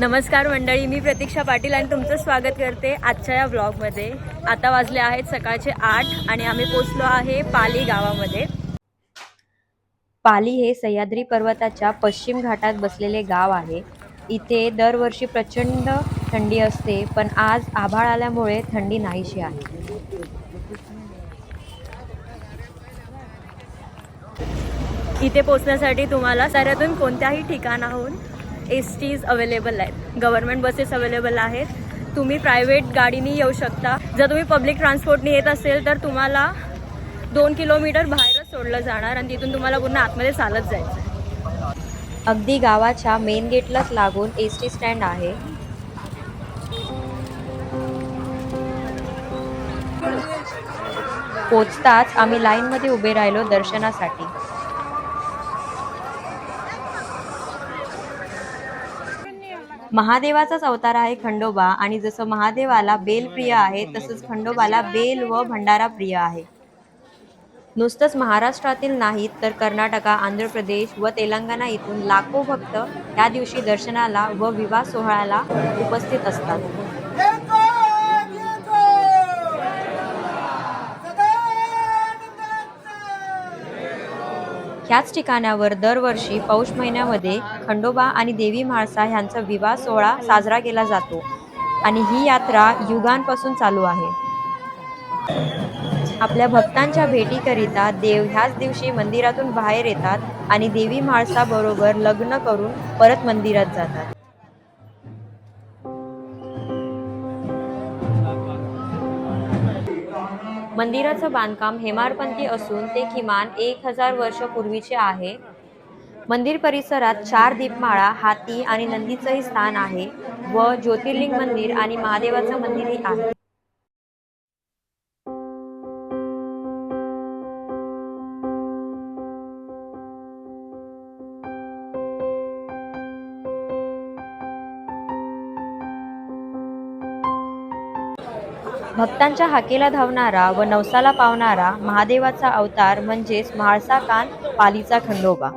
नमस्कार मंडळी मी प्रतीक्षा पाटील आणि तुमचं स्वागत करते आजच्या या ब्लॉगमध्ये आता वाजले आहेत सकाळचे आठ आणि आम्ही पोचलो आहे पाली गावामध्ये. पाली हे सह्याद्री पर्वताच्या पश्चिम घाटात बसलेले गाव आहे. इथे दरवर्षी प्रचंड थंडी असते पण आज आभाळ आल्यामुळे थंडी नाहीशी आहे. इथे पोचण्यासाठी तुम्हाला साऱ्यातून कोणत्याही ठिकाणाहून एस टीज अवेलेबल आहेत. गव्हर्नमेंट बसेस अवेलेबल आहेत. तुम्ही प्रायव्हेट गाडीने येऊ शकता. जर तुम्ही पब्लिक ट्रान्सपोर्टनी येत असेल तर तुम्हाला दोन किलोमीटर बाहेरच सोडलं जाणार आणि तिथून तुम्हाला पूर्ण आतमध्ये चालत जायचं. अगदी गावाच्या मेन गेटलाच लागून एस टी स्टँड आहे. पोचताच आम्ही लाईनमध्ये उभे राहिलो दर्शनासाठी. महादेवाचाच अवतार आहे खंडोबा आणि जसं महादेवाला बेल प्रिय आहे तसंच खंडोबाला बेल व भंडारा प्रिय आहे. नुसतंच महाराष्ट्रातील नाहीत तर कर्नाटका आंध्र प्रदेश व तेलंगणा इथून लाखो भक्त त्या दिवशी दर्शनाला व विवाह सोहळ्याला उपस्थित असतात. ह्याच ठिकाणावर दरवर्षी पौष महिन्यामध्ये खंडोबा आणि देवी म्हाळसा ह्यांचा विवाह सोहळा साजरा केला जातो आणि ही यात्रा युगांपासून चालू आहे. आपल्या भक्तांच्या भेटीकरिता देव ह्याच दिवशी मंदिरातून बाहेर येतात आणि देवी म्हाळसा बरोबर लग्न करून परत मंदिरात जातात. मंदिराचं बांधकाम हेमाडपंथी असून ते किमान एक हजार वर्ष पूर्वीचे आहे. मंदिर परिसरात चार दीपमाळा हाती आणि नंदीचंही स्थान आहे व ज्योतिर्लिंग मंदिर आणि महादेवाचं मंदिरही आहे. भक्तांच्या हाकेला धावणारा व नवसाला पावणारा महादेवाचा अवतार म्हणजेच म्हाळसा कान पालीचा खंडोबा.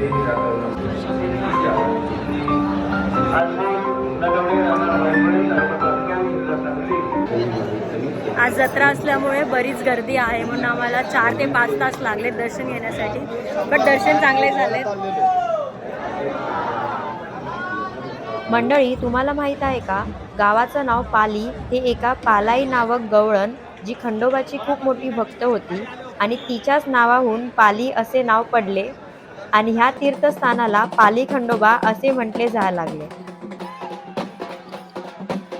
आज जत्रा असल्यामुळे बरीच गर्दी आहे म्हणून आम्हाला चार ते पाच तास लागले दर्शन घेण्यासाठी. पण दर्शन चांगले झाले. मंडळी तुम्हाला माहीत आहे का? गावाचं नाव पाली हे एका पालाई नावक गवळण जी खंडोबाची खूप मोठी भक्त होती. आणि तिच्याच नावाहून पाली असे नाव पडले. आणि ह्या तीर्थस्थानाला पाली खंडोबा असे म्हटले जायला लागले.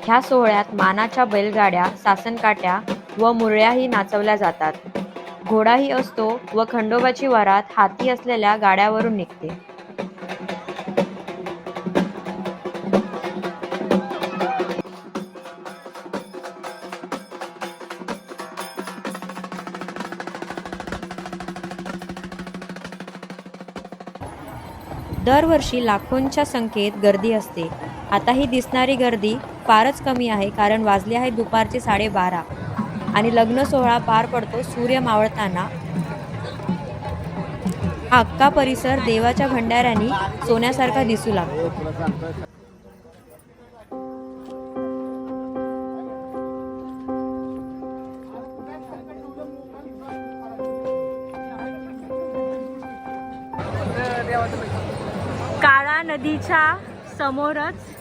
ह्या सोहळ्यात मानाच्या बैलगाड्या सासनकाट्या व मुरळ्याही नाचवल्या जातात. घोडाही असतो व खंडोबाची वरात हाती असलेल्या गाड्यावरून निघते. दरवर्षी लाखोंच्या संख्येत गर्दी असते. आता ही दिसणारी गर्दी फारच कमी आहे कारण वाजले आहे दुपारचे साडेबारा आणि लग्न सोहळा पार पडतो सूर्य मावळताना. हा अख्खा परिसर देवाच्या भंडाऱ्यांनी सोन्यासारखा दिसू लागतो. मंदिराच्या समोरच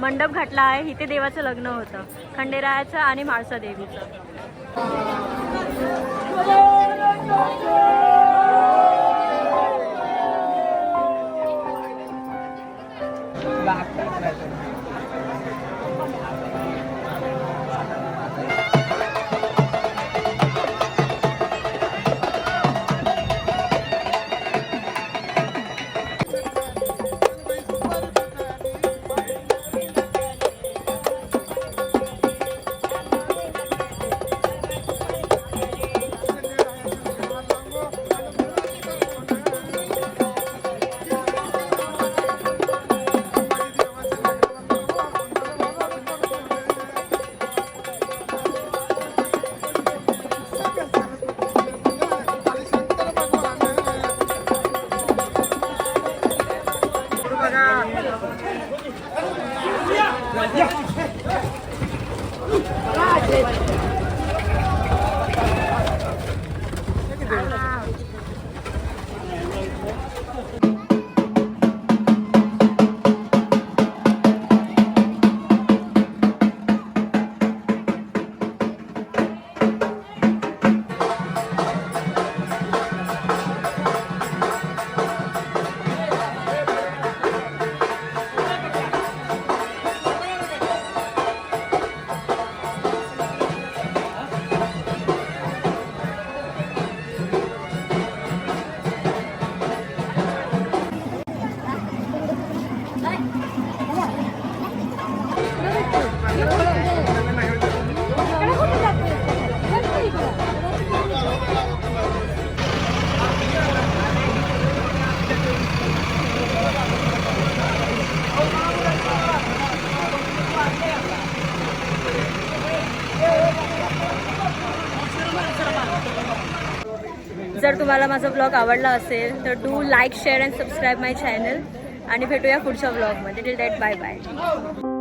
मंडप घातला आहे. इथे देवाचं लग्न होतं. खंडेरायाचं आणि म्हाळसा देवीचं. तुम्हाला माझा ब्लॉग आवडला असेल तर do like share and subscribe my channel आणि भेटूया पुढच्या ब्लॉगमध्ये टिल डेट बाय बाय